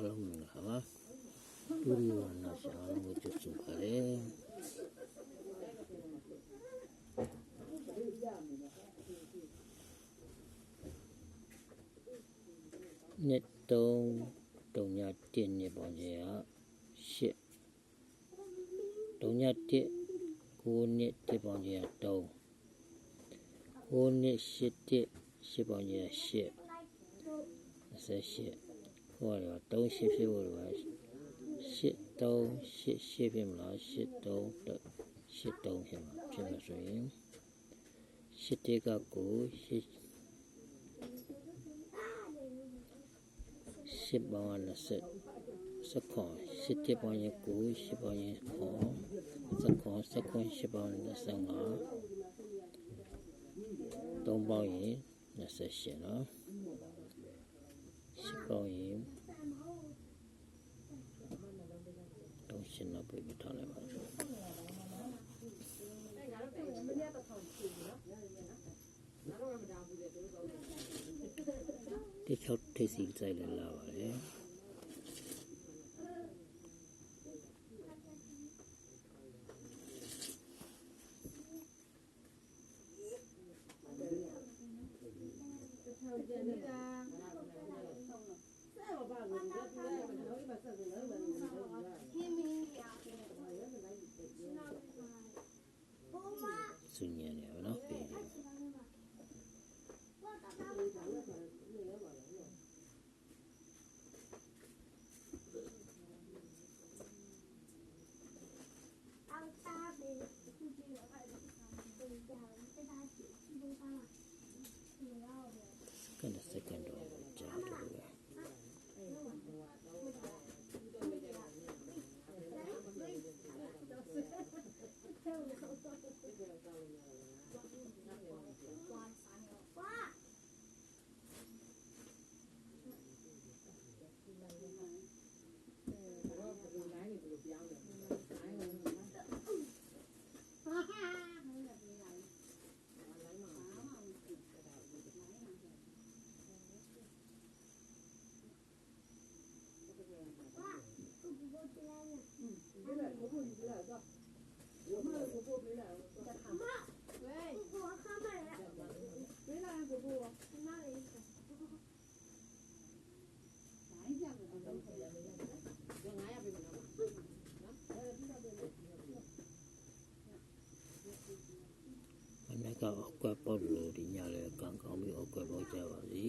အားလုံးမင်္ဂလာပါဒူရီဝါနာရှာအားလုံးကိုကြိုဆိုပါရစေနှစ်တုံးတုံည1နှစ်ပေါင်းကြီးက8တုံည1 9နှစ်1ပေါင်းကြီးက3 9နှစ်8 1 8ပေါင်းကြီးက8 28 ဟောတော့3 8ဖြစ်ဖို့တော့8 3 8 8ဖြစ်မလား8 3 8 3ဖြစ်မှာဖြစ်မှာဆိုရင်8တက9 8 10ပေါင်း20စက္ကွန်10တက်ပေါင်းရင်9 10ပေါင်းရင်ခေါ်စက္ကွန်စက္ကွန်10ပေါင်း25 3ပေါင်းရင်28နော်10ပေါင်းရင်တော့ ရှင်းတော့ပြပြထားလိုက်ပါဒီချောက်ထိပ်စီစိုက်လည်းလာပါလေစု မနေ့ကအကွက်ပေါက်လို့ဒီညလည်းကံကောင်းပြီးအကွက်ပေါက်ကြပါစီ